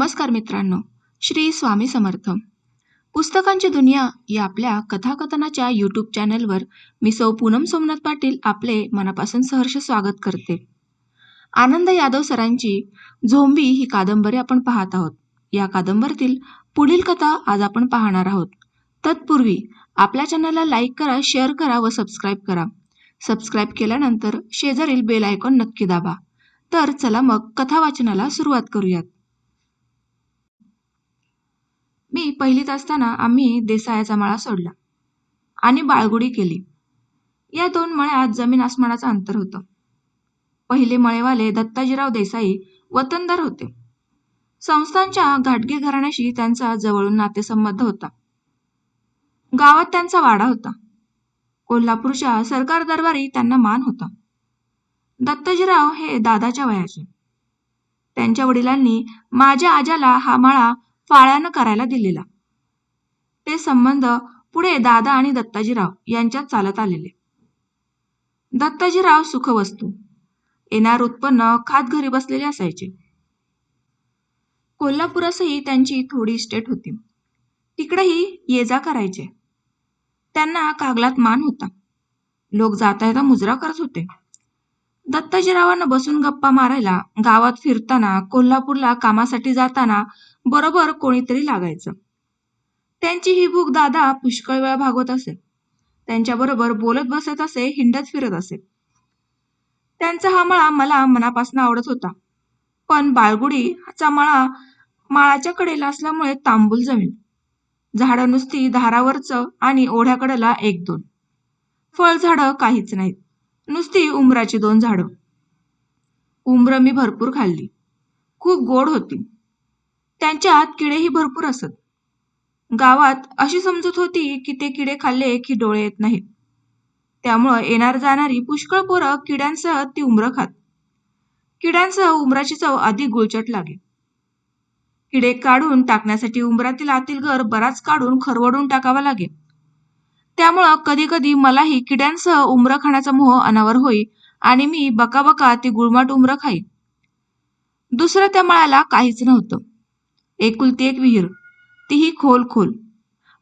नमस्कार मित्रांनो श्री स्वामी समर्थ. पुस्तकांची दुनिया या आपल्या कथाकथनाच्या यूट्यूब चॅनलवर मी सौ पूनम सोमनाथ पाटील आपले मनापासून सहर्ष स्वागत करते. आनंद यादव सरांची झोंबी ही कादंबरी आपण पाहत आहोत. या कादंबरीतील पुढील कथा आज आपण पाहणार आहोत. तत्पूर्वी आपल्या चॅनलला लाईक करा शेअर करा व सबस्क्राईब करा. सबस्क्राईब केल्यानंतर शेजारील बेल आयकॉन नक्की दाबा. तर चला मग कथा वाचनाला सुरुवात करूयात मी पहिलीत असताना आम्ही देसायाचा माळा सोडला आणि बाळगुडी केली. या दोन मळ्यात जमीन आसमानाचं अंतर होतं. पहिले मळेवाले दत्ताजीराव देसाई वतनदार होते. संस्थांच्या घाटगे घराण्याशी त्यांचा जवळून नातेसंबंध होता. गावात त्यांचा वाडा होता. कोल्हापूरच्या सरकार दरबारी त्यांना मान होता. दत्ताजीराव हे दादाच्या वयाचे. त्यांच्या वडिलांनी माझ्या आजाला हा माळा फाळ्यानं करायला दिलेला. ते संबंध पुढे दादा आणि दत्ताजीराव यांच्यात चालत आलेले. दत्ताजीराव सुखवस्तू. येणार उत्पन्न खात घरी बसलेले असायचे. कोल्हापुरासही त्यांची थोडी इस्टेट होती. तिकडेही ये जा करायचे. त्यांना कागलात मान होता. लोक जाता येता मुजरा करत होते. दत्ताजीरावांना बसून गप्पा मारायला गावात फिरताना कोल्हापूरला कामासाठी जाताना बरोबर कोणीतरी लागायचं. त्यांची ही भूक दादा पुष्कळ वेळा भागवत असे. त्यांच्याबरोबर बोलत बसत असे हिंडत फिरत असे. त्यांचा हा मळा मला मनापासून आवडत होता. पण बाळगुडीचा मळा माळाच्या कडेला असल्यामुळे तांबूल जमीन. झाडं नुसती धारावरचं आणि ओढ्याकडेला एक दोन. फळझाडं काहीच नाहीत. नुसती उमराची दोन झाडं. उमरं मी भरपूर खाल्ली. खूप गोड होती. त्यांच्यात किडेही भरपूर असत. गावात अशी समजूत होती की ते किडे खाल्ले की डोळे येत नाहीत. त्यामुळं येणार जाणारी पुष्कळ पोरं किड्यांसह ती उमरं खात. किड्यांसह उमराची चव अधिक गुळचट लागे. किडे काढून टाकण्यासाठी उंबरातील आतील घर बराच काढून खरवडून टाकावा लागे. त्यामुळं कधी कधी मलाही किड्यांसह उमरं खाण्याचा मोह अनावर होई आणि मी बकाबका ती गुळमाट उमरं खाई दुसरं त्या मळ्याला काहीच नव्हतं. एकुलती एक विहीर. तीही खोल खोल.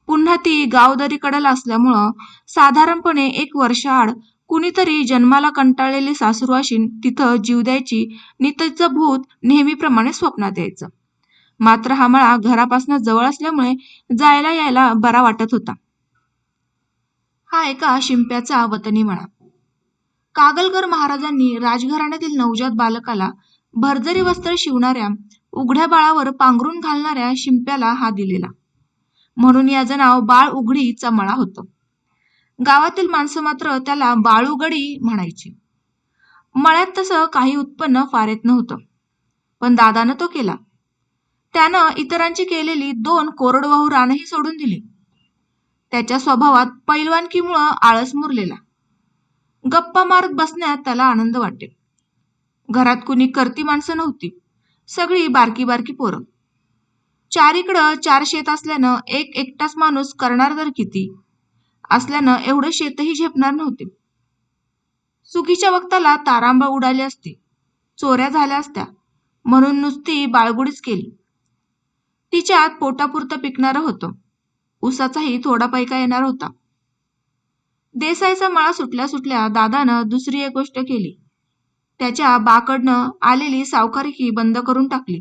पुन्हा ती गावदरीकडल असल्यामुळं साधारणपणे एक वर्षाआड कुणीतरी जन्माला कंटाळलेली सासूरवाशीन तिथं जीव द्यायची नितचं भूत नेहमीप्रमाणे स्वप्नात यायचं. मात्र हा मळा घरापासून जवळ असल्यामुळे जायला यायला बरा वाटत होता. हा एका शिंप्याचा वतनी मळा. कागलकर महाराजांनी राजघराण्यातील नवजात बालकाला भरजरी वस्त्र शिवणाऱ्या उघड्या बाळावर पांघरून घालणाऱ्या शिंप्याला हा दिलेला. म्हणून याचं नाव बाळ उघडीचा मळा होतं. गावातील माणसं मात्र त्याला बाळूगडी म्हणायची. मळ्यात तसं काही उत्पन्न फार येत नव्हतं. पण दादानं तो केला. त्यानं इतरांची केलेली दोन कोरडवाहू रानही सोडून दिली. त्याच्या स्वभावात पैलवानकीमुळं आळस मुरलेला. गप्पा मारत बसण्यात त्याला आनंद वाटे घरात कुणी करती माणसं नव्हती. सगळी बारकी बारकी पोरं. चारीकडं चार शेत असल्यानं एक एकटाच माणूस करणार तर किती? असल्यानं एवढं शेतही झेपणार नव्हते. चुकीच्या वक्ताला तारांबा उडाली असती. चोऱ्या झाल्या असत्या. म्हणून नुसती बाळगुडीच केली. तिच्यात पोटापुरतं पिकणारं होतं. उसाचाही थोडा पैका येणार होता. देसाईचा मळा सुटल्या सुटल्या दादानं दुसरी एक गोष्ट केली. त्याच्या बाकडनं आलेली सावकारीही बंद करून टाकली.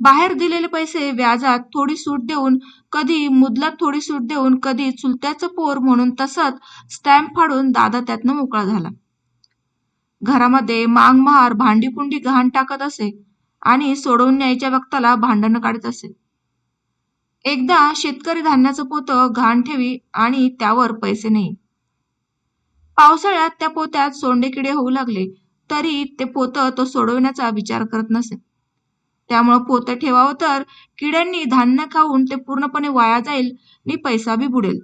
बाहेर दिलेले पैसे व्याजात थोडी सूट देऊन कधी मुदलात थोडी सूट देऊन कधी चुलत्याचं पोर म्हणून तसंच स्टॅम्प फाडून दादा त्यातनं मोकळा झाला. घरामध्ये मांग महार भांडीपुंडी घाण टाकत असे आणि सोडवून न्यायच्या वक्ताला भांडणं काढत असे. एकदा शेतकरी धान्याचं पोतं घाण ठेवी आणि त्यावर पैसे नाही पावसाळ्यात त्या पोत्यात सोंडे किडे होऊ लागले. तरी ते पोतं तो सोडवण्याचा विचार करत नसे. त्यामुळं पोतं ठेवावं तर किड्यांनी धान्य खाऊन ते पूर्णपणे वाया जाईल आणि पैसा बी बुडेल.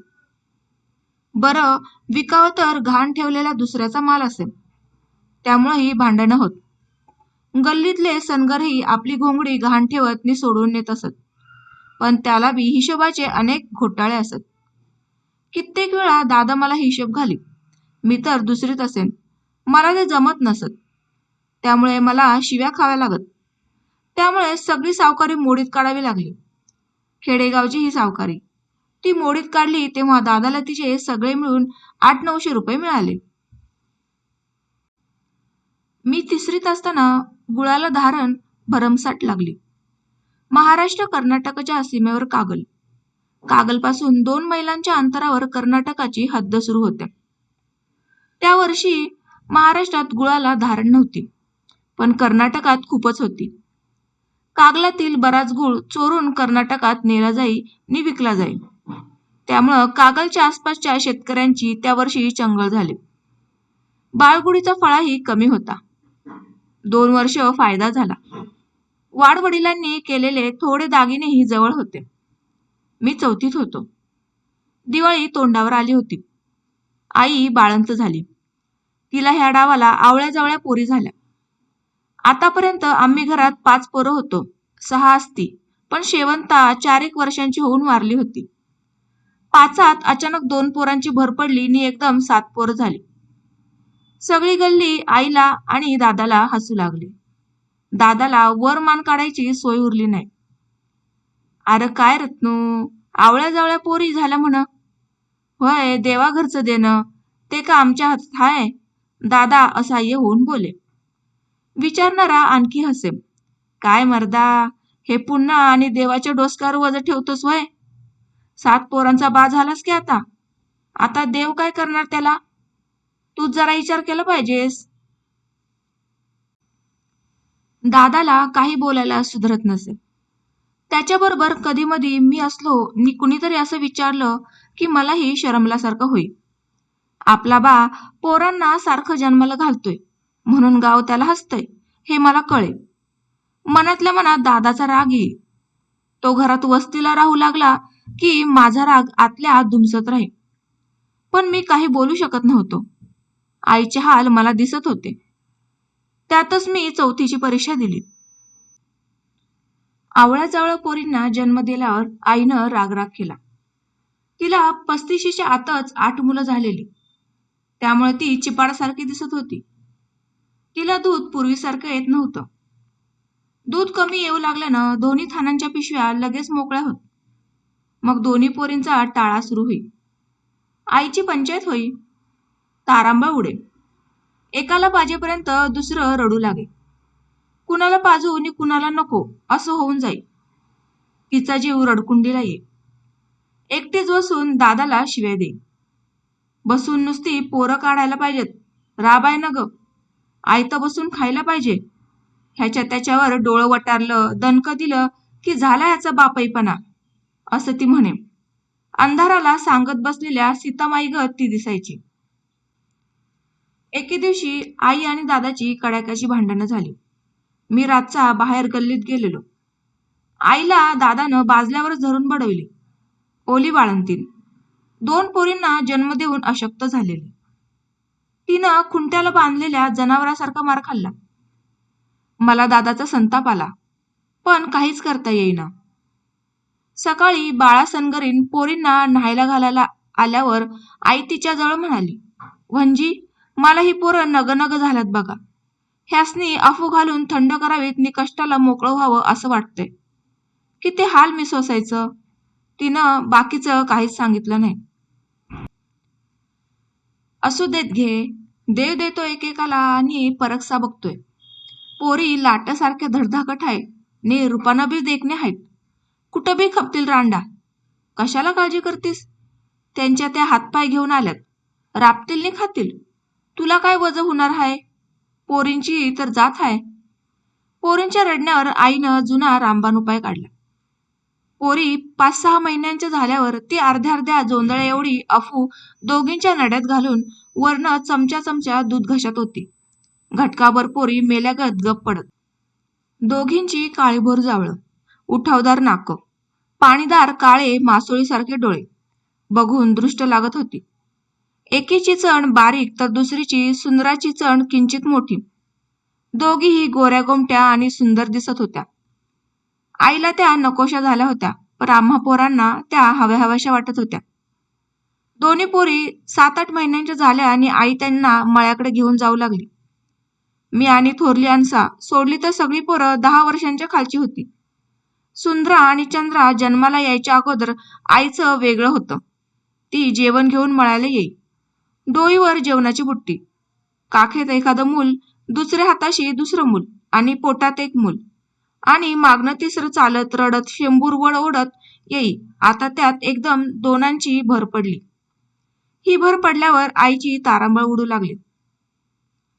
बरं विकावं तर घाण ठेवलेला दुसऱ्याचा माल असेल त्यामुळेही भांडणं होत. गल्लीतले सनगरही आपली घोंगडी घाण ठेवत नि सोडून नेत असत. पण त्याला बी हिशोबाचे अनेक घोटाळे असत. कित्येक वेळा दादा मला हिशोब घाली. मी तर दुसरीत असेन. मला ते जमत नसत. त्यामुळे मला शिव्या खाव्या लागत. त्यामुळे सगळी सावकारी मोडीत काढावी लागली. खेडेगावची ही सावकारी. ती मोडीत काढली तेव्हा दादाला तिचे सगळे मिळून आठ नऊशे रुपये मिळाले. मी तिसरीत असताना गुळाला धारण भरमसाट लागली. महाराष्ट्र कर्नाटकच्या सीमेवर कागल. कागलपासून दोन मैलांच्या अंतरावर कर्नाटकाची हद्द सुरू होते त्या वर्षी महाराष्ट्रात गुळाला धारण नव्हती पण कर्नाटकात खूपच होती. कागलातील बराच गुळ चोरून कर्नाटकात नेला जाई नि विकला जाई. त्यामुळं कागलच्या आसपासच्या शेतकऱ्यांची त्या वर्षी चंगळ झाली. बाळगुडीचा फळाही कमी होता. दोन वर्ष फायदा झाला. वाडवडिलांनी केलेले थोडे दागिनेही जवळ होते. मी चौथीत होतो. दिवाळी तोंडावर आली होती. आई बाळंत झाली. तिला ह्या डावाला आवळ्या जावळ्या पोरी झाल्या. आतापर्यंत आम्ही घरात पाच पोरं होतो. सहा असती. पण शेवंता चार एक वर्षांची होऊन वारली होती. पाचात अचानक दोन पोरांची भर पडली आणि एकदम सात पोरं झाली. सगळी गल्ली आईला आणि दादाला हसू लागली. दादाला वर मान काढायची सोय उरली नाही. अरे काय रत्नू आवळ्या जावळ्या पोरी झाल्या म्हण. होय देवाघरचं देणं. ते का आमच्या हातात हाय? दादा असह्य होऊन बोले. विचारणारा आणखी हसे. काय मर्दा हे पुन्हा आणि देवाच्या डोसक्यावर वज ठेवतोस वय? सात पोरांचा बा झालास की आता? आता देव काय करणार त्याला? तू जरा विचार केला पाहिजेस. दादाला काही बोलायला सुधरत नसे. त्याच्याबरोबर कधी मधी मी असलो मी कुणीतरी असं विचारलं की मलाही शरमल्यासारखं होईल आपला बा पोरांना सारखं जन्माला घालतोय. म्हणून गाव त्याला हसतंय. हे मला कळेल. मनातल्या मनात दादाचा राग येईल. तो घरात वस्तीला राहू लागला की माझा राग आतल्या आत राहील. पण मी काही बोलू शकत नव्हतो. आईचे हाल मला दिसत होते. त्यातच मी चौथीची परीक्षा दिली. आवळ्या जवळ पोरींना जन्म दिल्यावर आईनं रागराग केला. तिला पस्तीशीच्या आतच आठ मुलं झालेली. त्यामुळे ती चिपाडासारखी दिसत होती. तिला दूध पूर्वीसारखं येत नव्हतं. दूध कमी येऊ लागल्यानं दोन्ही थानांच्या पिशव्या लगेच मोकळ्या होत. मग दोन्ही पोरींचा टाळा सुरू होईल आईची पंचायत होई. तारांबा उडे. एकाला पाजेपर्यंत दुसरं रडू लागे. कुणाला पाजू आणि कुणाला नको असं होऊन जाईल तिचा जीव रडकुंडीला ये. एकटीच बसून दादाला शिव्या देई बसून नुसती पोरं काढायला पाहिजेत. राबाय न ग. आयतं बसून खायला पाहिजे. ह्याच्या त्याच्यावर डोळं वटारलं दणकं दिलं की झाला याचा बापईपणा. असं ती म्हणे. अंधाराला सांगत बसलेल्या सीतामाई गत ती दिसायची. एके दिवशी आई आणि दादाची कडाक्याची भांडणं झाली. मी रातचा बाहेर गल्लीत गेलेलो. आईला दादानं बाजल्यावरच धरून बडवली. ओली बाळंतीन दोन पोरींना जन्म देऊन अशक्त झालेली. तिनं खुंट्याला बांधलेल्या जनावरासारखा मार खाल्ला. मला दादाचा संताप आला पण काहीच करता येईना. सकाळी बाळा सनगरीन पोरींना न्हायला घालायला आल्यावर आई तिच्या जवळ म्हणाली वंजी मला ही पोरं नग नग झाल्यात बघा. ह्यासनी अफू घालून थंड करावीत नि कष्टाला मोकळं व्हावं असं वाटतंय. किती हाल मी सोसायचं तिनं बाकीचं काहीच सांगितलं नाही. असू देत घे देव देतो एकेकाला आणि परकसा बघतोय. पोरी लाटासारख्या धडधाकट आहे ने रुपाना बी देखणे आहेत. कुठं बी खपतील रांडा? कशाला काळजी करतीस? त्यांच्या त्या हातपाय घेऊन आल्यात. राबतील नि खातील. तुला काय वज होणार आहे पोरींची तर जात आहे पोरींच्या रडण्यावर आईनं जुना रामबाण उपाय काढला. पोरी पाच सहा महिन्यांच्या झाल्यावर ती अर्ध्या अर्ध्या जोंधळ्या एवढी अफू दोघींच्या नड्यात घालून वरनं चमच्या चमच्या दूध घशात होती. घटकाभर पोरी मेल्यागत गप पडत. दोघींची काळीभोर जावळं. उठावदार नाक. पाणीदार काळे मासोळीसारखे डोळे. बघून दृष्ट लागत होती. एकीची चण बारीक तर दुसरीची सुंदराची चण किंचित मोठी. दोघीही गोऱ्या गोमट्या आणि सुंदर दिसत होत्या. आईला त्या नकोशा झाल्या होत्या पण आम्हा पोरांना त्या हव्या हव्याशा वाटत होत्या. दोन्ही पोरी सात आठ महिन्यांच्या झाल्या आणि आई त्यांना मळ्याकडे घेऊन जाऊ लागली. मी आणि थोरली अनसा सोडली तर सगळी पोरं दहा वर्षांच्या खालची होती. सुंदरा आणि चंद्रा जन्माला यायच्या अगोदर आईचं वेगळं होतं. ती जेवण घेऊन मळायला येई. डोईवर जेवणाची बुट्टी. काखेत एखादं मूल दुसऱ्या हाताशी दुसरं मूल आणि पोटात एक मूल. आणि मागणं तिसरं चालत रडत शेंबूरवड ओढत येई. आता त्यात एकदम दोनांची भर पडली. ही भर पडल्यावर आईची तारांबळ उडू लागली.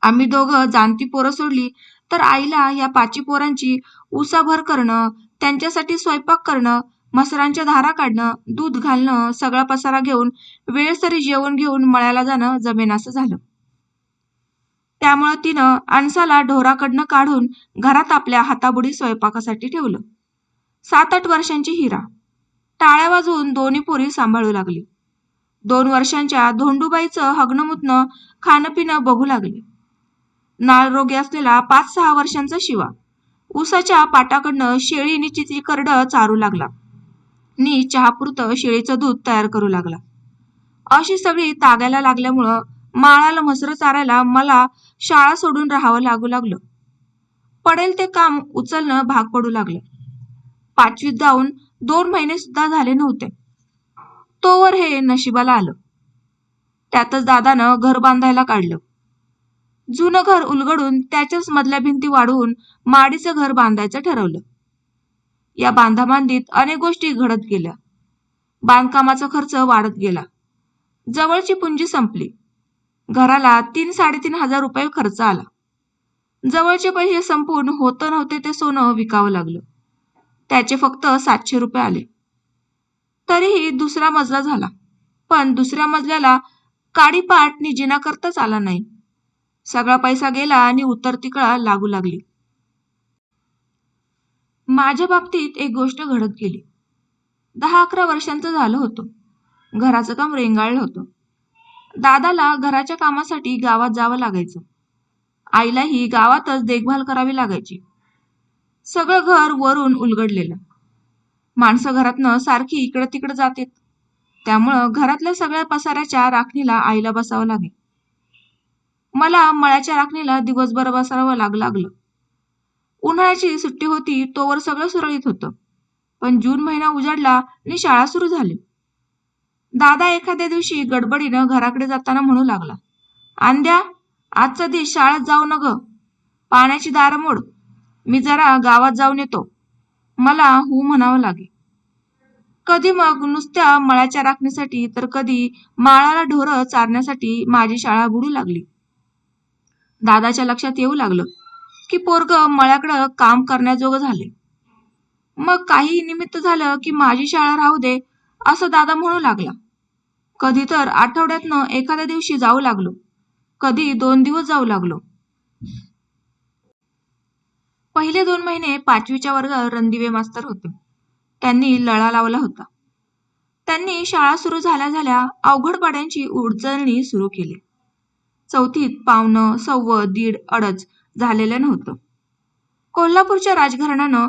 आम्ही दोघं जाणती पोरं सोडली तर आईला या पाची पोरांची उसाभर करणं त्यांच्यासाठी स्वयंपाक करणं मसरांच्या धारा काढणं दूध घालणं सगळा पसारा घेऊन वेळसरी जेवण घेऊन मळ्याला जाणं जमेनासं झालं. त्यामुळे तिनं आणसाला ढोराकडनं काढून घरात आपल्या हाताबुडी स्वयंपाकासाठी ठेवलं. सात आठ वर्षांची हिरा. टाळ्या वाजवून दोन्ही पोरी सांभाळू लागली. दोन वर्षांच्या धोंडूबाईचं हग्नमुतनं खाणंपिणं बघू लागले. नाळ रोगी असलेला पाच सहा वर्षांचा शिवा. उसाच्या पाटाकडनं शेळी निचिती करड चारू लागला. नी चहापुरतं शेळीचं दूध तयार करू लागला. अशी सगळी तागायला लागल्यामुळं माळाला मसरं चारायला मला शाळा सोडून राहावं लागू लागलं. पडेल ते काम उचलणं भाग पडू लागलं. पाचवीत जाऊन दोन महिने सुद्धा झाले नव्हते. तोवर हे नशिबाला आलं. त्यातच दादानं घर बांधायला काढलं. जुनं घर उलगडून त्याच्याच मधल्या भिंती वाढवून माडीचं घर बांधायचं ठरवलं. या बांधाबांधीत अनेक गोष्टी घडत गेल्या. बांधकामाचा खर्च वाढत गेला. जवळची पुंजी संपली. घराला तीन साडेतीन हजार रुपये खर्च आला. जवळचे पैसे संपून होतं नव्हते ते सोनं विकावं लागलं. त्याचे फक्त सातशे रुपये आले. तरीही दुसरा मजला झाला. पण दुसऱ्या मजल्याला काडीपाट नि निजिना करताच आला नाही. सगळा पैसा गेला आणि उतरती कळा लागू लागली. माझ्या बाबतीत एक गोष्ट घडत गेली. दहा अकरा वर्षांचं झालं होतं. घराचं काम रेंगाळलं होतं. दादाला घराच्या कामासाठी गावात जावं लागायचं. आईलाही गावातच देखभाल करावी लागायची. सगळं घर वरून उलगडलेलं. माणसं घरातनं सारखी इकडं तिकडं जाते त्यामुळं घरातल्या सगळ्या पसाऱ्याच्या राखणीला आईला बसावं लागे. मला मळ्याच्या राखणीला दिवसभर बसावं लाग लागलं. उन्हाळ्याची सुट्टी होती तोवर सगळं सुरळीत होतं. पण जून महिना उजाडला आणि शाळा सुरू झाली. दादा एखाद्या दिवशी गडबडीनं घराकडे जाताना म्हणू लागला आंद्या आजचा दिवस शाळेत जाऊ न ग पाण्याची दार मोड. मी जरा गावात जाऊन येतो. मला हू म्हणावं लागे कधी मग नुसत्या मळ्याच्या राखण्यासाठी तर कधी माळाला ढोरं चारण्यासाठी माझी शाळा बुडू लागली. दादाच्या लक्षात येऊ लागलं की पोरग मळ्याकडं काम करण्याजोगं झाले. मग काही निमित्त झालं की माझी शाळा राहू दे असं दादा म्हणू लागला. कधी तर आठवड्यातनं एखाद्या दिवशी जाऊ लागलो. कधी दोन दिवस जाऊ लागलो. पहिले दोन महिने पाचवीच्या वर्गात रणदिवे मास्तर होते. त्यांनी लळा लावला होता. त्यांनी शाळा सुरू झाल्या झाल्या अवघड पाड्यांची उडजळणी सुरू केली. चौथीत पावणं सव्व दीड अडच झालेलं नव्हतं. कोल्हापूरच्या राजघराण्यानं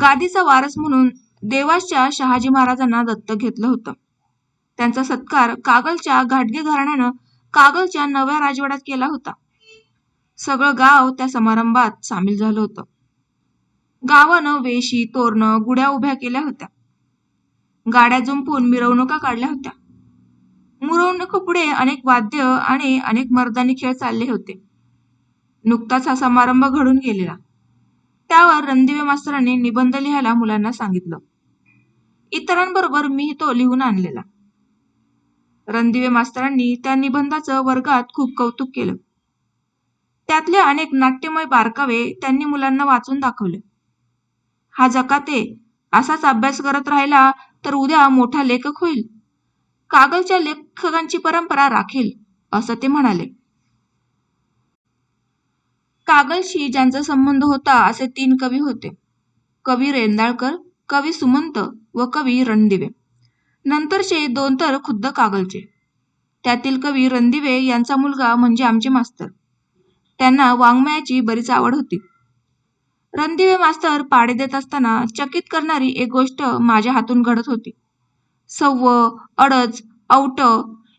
गादीचा वारस म्हणून देवासच्या शहाजी महाराजांना दत्तक घेतलं होतं. त्यांचा सत्कार कागलच्या घाटगे घराण्यानं कागलच्या नव्या राजवाड्यात केला होता. सगळं गाव त्या समारंभात सामील झालं होतं. गावानं वेशी तोरणं गुड्या उभ्या केल्या होत्या. गाड्या जुंपून मिरवणुका काढल्या होत्या. मिरवणुकीपुढे अनेक वाद्य आणि अनेक मर्दानी खेळ चालले होते. नुकताच हा समारंभ घडून गेलेला. त्यावर रणदिवे मास्तरांनी निबंध लिहायला मुलांना सांगितलं. इतरांबरोबर मी तो लिहून आणलेला. रणदिवे मास्तरांनी त्या निबंधाचं वर्गात खूप कौतुक केलं. त्यातले अनेक नाट्यमय बारकावे त्यांनी मुलांना वाचून दाखवले. हा जकाते असाच अभ्यास करत राहिला तर उद्या मोठा लेखक होईल. कागलच्या लेखकांची परंपरा राखेल असं ते म्हणाले. कागलशी ज्यांचा संबंध होता असे तीन कवी होते. कवी रेंदाळकर कवी सुमंत व कवी रणदिवे. नंतरचे दोन तर खुद्द कागलचे. त्यातील कवी रणदिवे यांचा मुलगा म्हणजे आमचे मास्तर. त्यांना वाङ्मयाची बरीच आवड होती. रणदिवे मास्तर पाडे देत असताना चकित करणारी एक गोष्ट माझ्या हातून घडत होती. सव्व अडज औट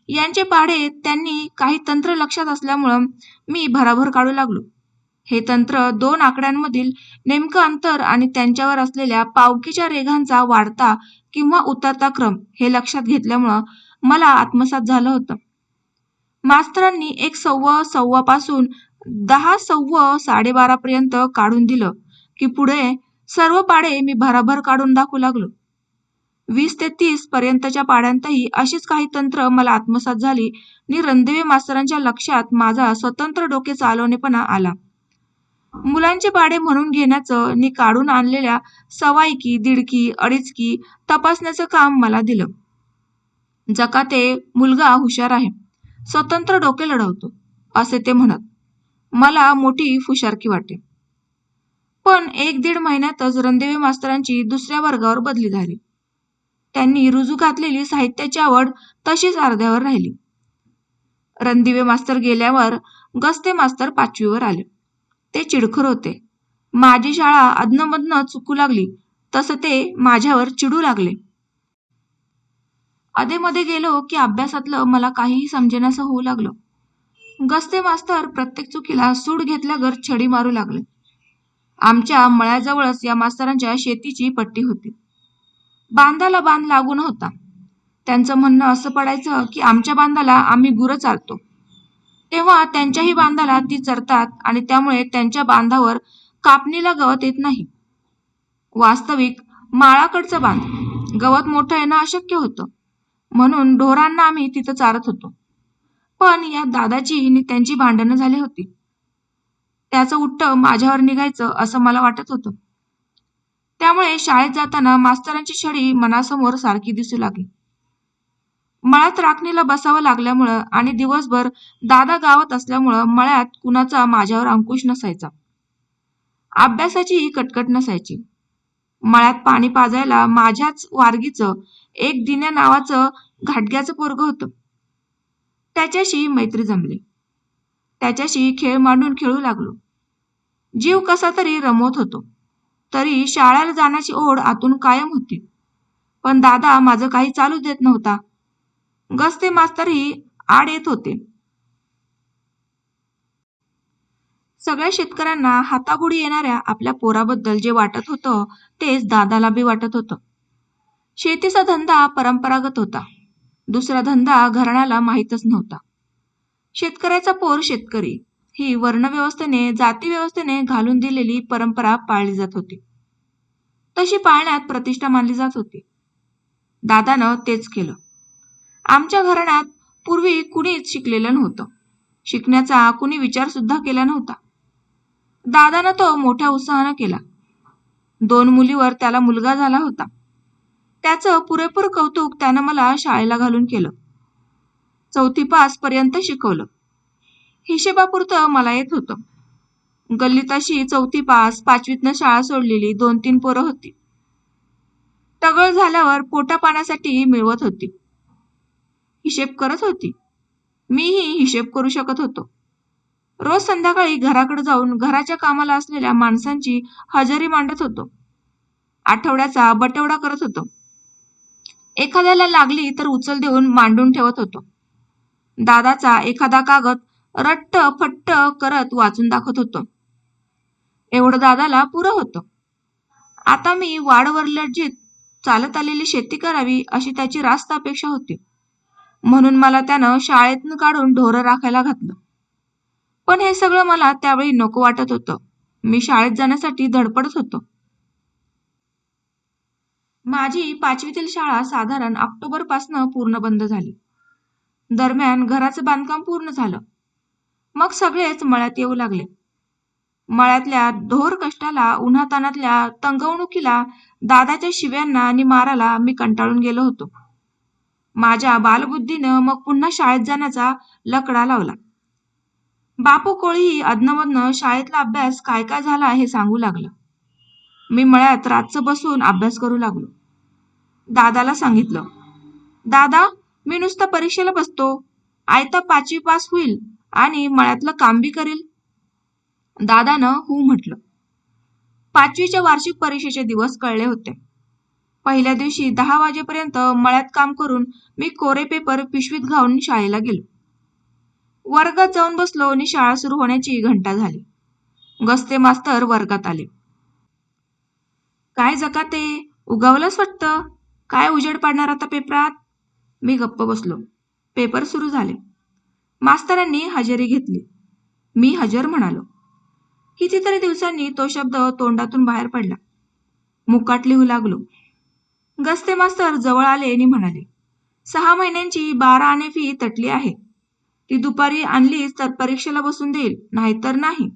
यांचे पाढे त्यांनी काही तंत्र लक्षात असल्यामुळं मी भराभर काढू लागलो. हे तंत्र दोन आकड्यांमधील नेमकं अंतर आणि त्यांच्यावर असलेल्या पावकीच्या रेघांचा वाढता किंवा उतरता क्रम हे लक्षात घेतल्यामुळं मला आत्मसात झालं होतं. मास्तरांनी एक सव्वा सव्वा पासून दहा सव्वा साडेबारा पर्यंत काढून दिलं की पुढे सर्व पाडे मी भराभर काढून दाखवू लागलो. वीस ते तीस पर्यंतच्या पाड्यांतही अशीच काही तंत्र मला आत्मसात झाली आणि रणदेवी मास्तरांच्या लक्षात माझा स्वतंत्र डोके चालवणेपणा आला. मुलांचे भाडे म्हणून घेण्याचं नि काढून आणलेल्या सवाईकी दीडकी अडीचकी तपासण्याचं काम मला दिलं. जका ते मुलगा हुशार आहे. स्वतंत्र डोके लढवतो असे ते म्हणत. मला मोठी फुशारकी वाटे पण एक दीड महिन्यातच रणदेवे मास्तरांची दुसऱ्या वर्गावर बदली झाली. त्यांनी रुजू घातलेली साहित्याची आवड तशीच अर्ध्यावर राहिली. रणदिवे मास्तर गेल्यावर गस्ते मास्तर पाचवीवर आले. ते चिडखोर होते. माझी शाळा अधनमधनं चुकू लागली तसं ते माझ्यावर चिडू लागले. अधेमध्ये गेलो की अभ्यासातलं मला काहीही समजेनासं होऊ लागलं. गस्ते मास्तर प्रत्येक चुकीला सूड घेतल्यावर छडी मारू लागले. आमच्या मळ्याजवळच या मास्तरांच्या शेतीची पट्टी होती. बांधाला बांध लागून होता. त्यांचं म्हणणं असं पडायचं की आमच्या बांधाला आम्ही गुरं चालतो. तेव्हा त्यांच्याही बांधाला ती चरतात आणि त्यामुळे त्यांच्या बांधावर कापणीला गवत येत नाही. वास्तविक माळाकडचं बांध. गवत मोठं येणं अशक्य होतं. म्हणून ढोरांना आम्ही तिथं चारत होतो. पण या दादाची आणि त्यांची भांडणं झाली होती. त्याचं उट्ट माझ्यावर निघायचं असं मला वाटत होतं. त्यामुळे शाळेत जाताना मास्तरांची छडी मनासमोर सारखी दिसू लागली. मळ्यात राखणीला बसावं लागल्यामुळं आणि दिवसभर दादा गावात असल्यामुळं मळ्यात कुणाचा माझ्यावर अंकुश नसायचा. अभ्यासाचीही कटकट नसायची. मळ्यात पाणी पाजायला माझ्याच वारगीचं एक दिन्या नावाचं घाटग्याचं पोरग होतं. त्याच्याशी मैत्री जमली. त्याच्याशी खेळ मांडून खेळू लागलो. जीव कसा तरी रमवत होतो. तरी शाळेला जाण्याची ओढ आतून कायम होती. पण दादा माझं काही चालू देत नव्हता. गस्ते मास्तरही आड येत होते. सगळ्या शेतकऱ्यांना हातागुडी येणाऱ्या आपल्या पोराबद्दल जे वाटत होतं तेच दादाला बी वाटत होतं. शेतीचा धंदा परंपरागत होता. दुसरा धंदा घराण्याला माहीतच नव्हता. शेतकऱ्याचा पोर शेतकरी. ही वर्णव्यवस्थेने जाती व्यवस्थेने घालून दिलेली परंपरा पाळली जात होती. तशी पाळण्यात प्रतिष्ठा मानली जात होती. दादानं तेच केलं. आमच्या घराण्यात पूर्वी कुणीच शिकलेलं नव्हतं. शिकण्याचा कुणी विचार सुद्धा केला नव्हता. दादानं तो मोठ्या उत्साहानं केला. दोन मुलीवर त्याला मुलगा झाला होता. त्याचं पुरेपूर कौतुक त्यानं मला शाळेला घालून केलं. चौथी पास पर्यंत शिकवलं. हिशेबापुरतं मला येत होतं. गल्लीत अशी चौथी पास पाचवीतनं शाळा सोडलेली दोन तीन पोरं होती. टगळ झाल्यावर पोटा पाण्यासाठी मिळवत होती. हिशेब करत होती. मीही हिशेब करू शकत होतो. रोज संध्याकाळी घराकडे जाऊन घराच्या कामाला असलेल्या माणसांची हजेरी मांडत होतो. आठवड्याचा बटवडा करत होतो. एखाद्याला लागली तर उचल देऊन मांडून ठेवत होतो. दादाचा एखादा कागद रट्ट फट्ट करत वाचून दाखवत होतो. एवढं दादाला पुरं होतं. आता मी वाडवरलजीत चालत आलेली शेती करावी अशी त्याची रास्त अपेक्षा होती. म्हणून मला त्यानं शाळेतून काढून ढोरं राखायला घातलं. पण हे सगळं मला त्यावेळी नको वाटत होतं. मी शाळेत जाण्यासाठी धडपडत होतो. माझी पाचवीतील शाळा साधारण ऑक्टोबरपासनं पूर्ण बंद झाली. दरम्यान घराचं बांधकाम पूर्ण झालं. मग सगळेच मळ्यात येऊ लागले. मळ्यातल्या ढोर कष्टाला उन्हातानातल्या तंगवणुकीला दादाच्या शिव्यांना आणि माराला मी कंटाळून गेलो होतो. माझ्या बालबुद्धीनं मग पुन्हा शाळेत जाण्याचा लकडा लावला. बापू कोळीही अधनमधनं शाळेतला अभ्यास काय काय झाला हे सांगू लागलं. मी मळ्यात रातचं बसून अभ्यास करू लागलो. दादाला सांगितलं दादा मी नुसतं परीक्षेला बसतो. आयता पाचवी पास होईल आणि मळ्यातलं काम बी करील. दादानं हू म्हटलं. पाचवीच्या वार्षिक परीक्षेचे दिवस कळले होते. पहिल्या दिवशी दहा वाजेपर्यंत मळ्यात काम करून मी कोरे पेपर पिशवीत घालून शाळेला गेलो. वर्गात जाऊन बसलो आणि शाळा सुरू होण्याची घंटा झाली. गस्ते मास्तर वर्गात आले. काय जकाते उगवलंच वाटतं? काय उजेड पाडणार आता पेपरात? मी गप्प बसलो. पेपर सुरू झाले. मास्तरांनी हजेरी घेतली. मी हजर म्हणालो. कितीतरी दिवसांनी तो शब्द तोंडातून बाहेर पडला. मुकाट लिहू लागलो. गस्ते मास्तर जवळ आले आणि म्हणाले सहा महिन्यांची बारा आणे फी तटली आहे. ती दुपारी आणलीस तर परीक्षेला बसून देईल नाहीतर नाही.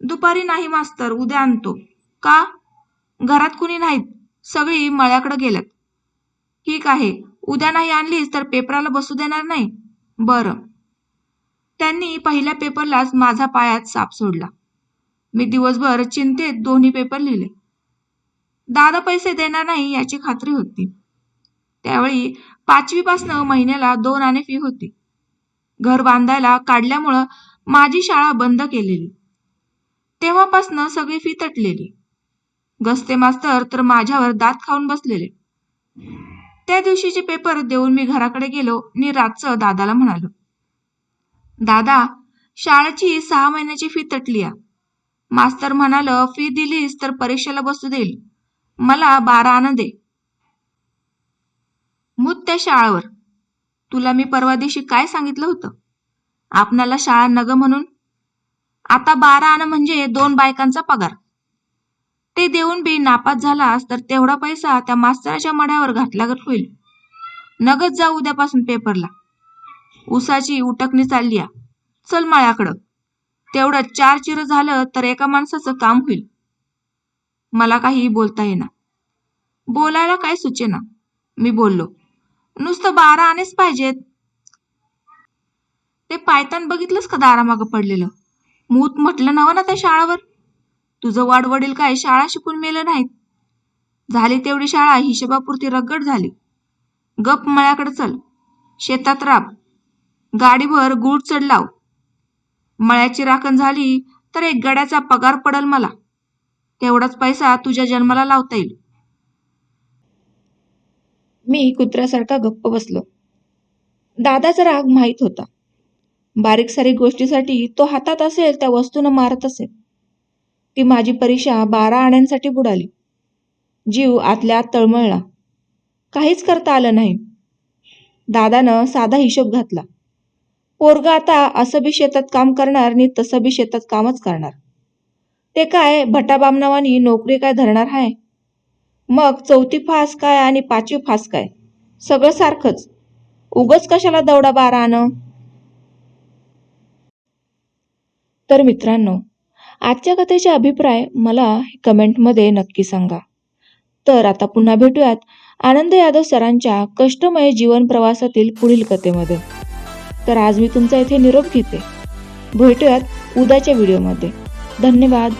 दुपारी नाही मास्तर उद्या आणतो. का? घरात कुणी नाहीत? सगळी मळ्याकडे गेल्यात ठीक आहे उद्या नाही आणलीस तर पेपराला बसू देणार नाही. बरं. त्यांनी पहिल्या पेपरलाच माझा पायात साप सोडला. मी दिवसभर चिंतेत दोन्ही पेपर लिहिले. दादा पैसे देणार नाही याची खात्री होती. त्यावेळी पाचवीपासनं महिन्याला दोन आणे फी होती. घर बांधायला काढल्यामुळं माझी शाळा बंद केलेली. तेव्हापासनं सगळी फी तटलेली. गस्ते मास्तर तर माझ्यावर दात खाऊन बसलेले. त्या दिवशीचे पेपर देऊन मी घराकडे गेलो. आणि रातचं दादाला म्हणालो दादा शाळेची सहा महिन्याची फी तटली मास्तर म्हणाल फी दिलीस तर परीक्षेला बसू देईल. मला बारा आण दे. मूत त्या शाळावर. तुला मी परवा दिवशी काय सांगितलं होतं? आपणाला शाळा नग म्हणून? आता बारा आण म्हणजे दोन बायकांचा पगार. ते देऊन बी नापास झालास तर तेवढा पैसा त्या मास्तराच्या मड्यावर घातल्यागत होईल. नगद जा उद्यापासून पेपरला. उसाची उटकणी चालली चल माळ्याकडं तेवढं चार चिर झालं तर एका माणसाचं काम होईल. मला काही बोलता येणार बोलायला काय सुचेना? मी बोललो नुसतं बारा आणेच पाहिजेत. ते पायतान बघितलंस का दारामागं पडलेलं? मूत म्हटलं नवं ना त्या शाळावर? तुझं वाडवडील काय शाळा शिकून मेलं नाहीत. झाली तेवढी शाळा हिशेबापुरती रगड झाली. गप मळ्याकडे चल शेतात राब गाडीभर गुड चढ लाव. मळ्याची राखण झाली तर एक गड्याचा पगार पडल मला. तेवढाच पैसा तुझ्या जन्माला लावता येईल. मी कुत्र्यासारखा गप्प बसलो. दादाचा राग माहीत होता. बारीक सारीक गोष्टीसाठी तो हातात असेल त्या वस्तूनं मारत असेल. ती माझी परीक्षा बारा आण्यांसाठी बुडाली. जीव आतल्या आत तळमळला. काहीच करता आलं नाही. दादानं साधा हिशोब घातला. पोरगा आता असं बी शेतात काम करणार आणि तसं बी शेतात कामच करणार. ते काय भटाबाम नावानी नोकरी काय धरणार आहे मग चौथी फास काय आणि पाचवी फास काय? सगळं सारखंच. उगच कशाला दौडा बारा आण? तर मित्रांनो आजच्या कथेचे अभिप्राय मला कमेंटमध्ये नक्की सांगा. तर आता पुन्हा भेटूयात आनंद यादव सरांच्या कष्टमय जीवन प्रवासातील पुढील कथेमध्ये. तर आज मी तुमचा इथे निरोप घेते. भेटूयात उद्याच्या व्हिडिओमध्ये. धन्यवाद.